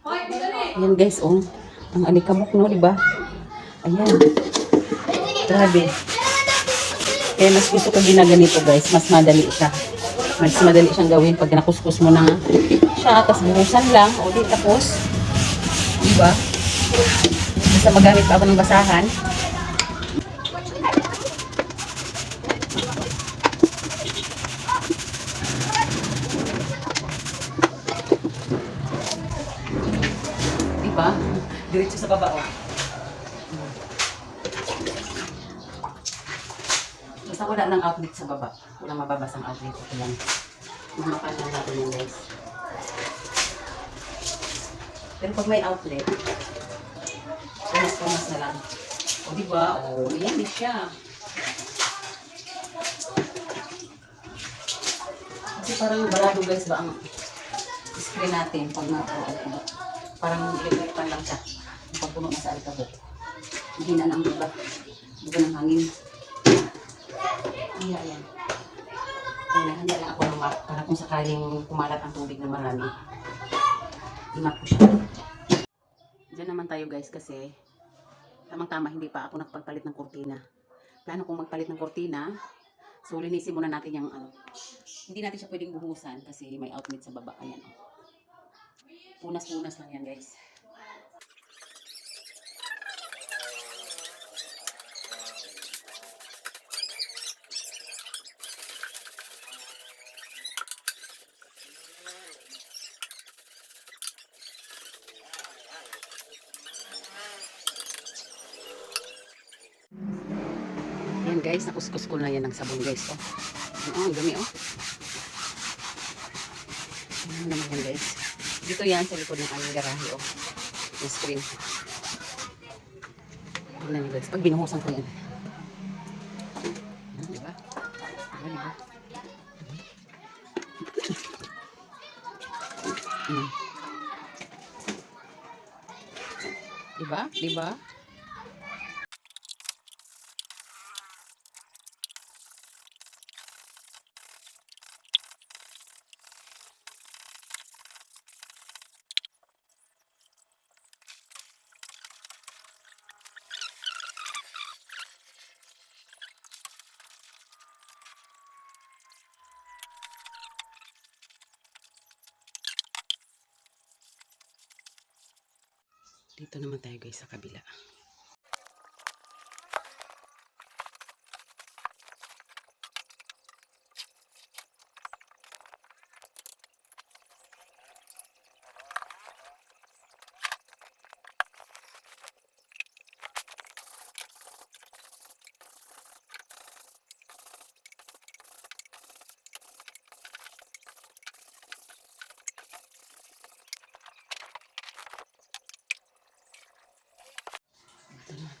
Ayan guys, oh. Ang alikabok no, di ba? Ayan. Grabe. Kaya mas gusto ko ginaganito guys, mas madali siya. Mas madali siyang gawin pag nakuskus mo na siya, tapos buhusan lang, o di tapos. Di ba? Basta magamit pa ako ng basahan. Diretso sa baba, oh. Basta wala ng outlet sa baba. Walang mababasang outlet. Ito lang. Mahapan lang natin yun, guys. Pero pag may outlet, pumas-pumas na lang. O, di ba? O, yan siya. Kasi parang barado, guys, ba ang screen natin pag na ano, parang electric lang siya. Pag puno na sa alikabok. Hindi na? Di ba ng hangin? Ayan, ayan. Ayan, handa lang ako ng map para kung sakaling kumalat ang tubig na marami. Imap ko siya. Diyan naman tayo guys kasi tamang-tama hindi pa ako nakapagpalit ng kurtina. Plano kong magpalit ng kurtina. So linisin muna natin yung ano. Hindi natin siya pwedeng buhusan kasi may outlet sa baba. Ayan. oh. Punas-punas lang yan guys. Yan guys, nakuskus ko na yan ng sabon guys. Oh, oh ang dumi oh. Ano naman yan guys. Dito yan sa likod ng aming garahe oh. Yung screen. Tignan niyo guys. Pag binuhusan ko yan. Yan, Diba? Diba, diba? Diba? Diba? Dito naman tayo guys sa kabila. Dito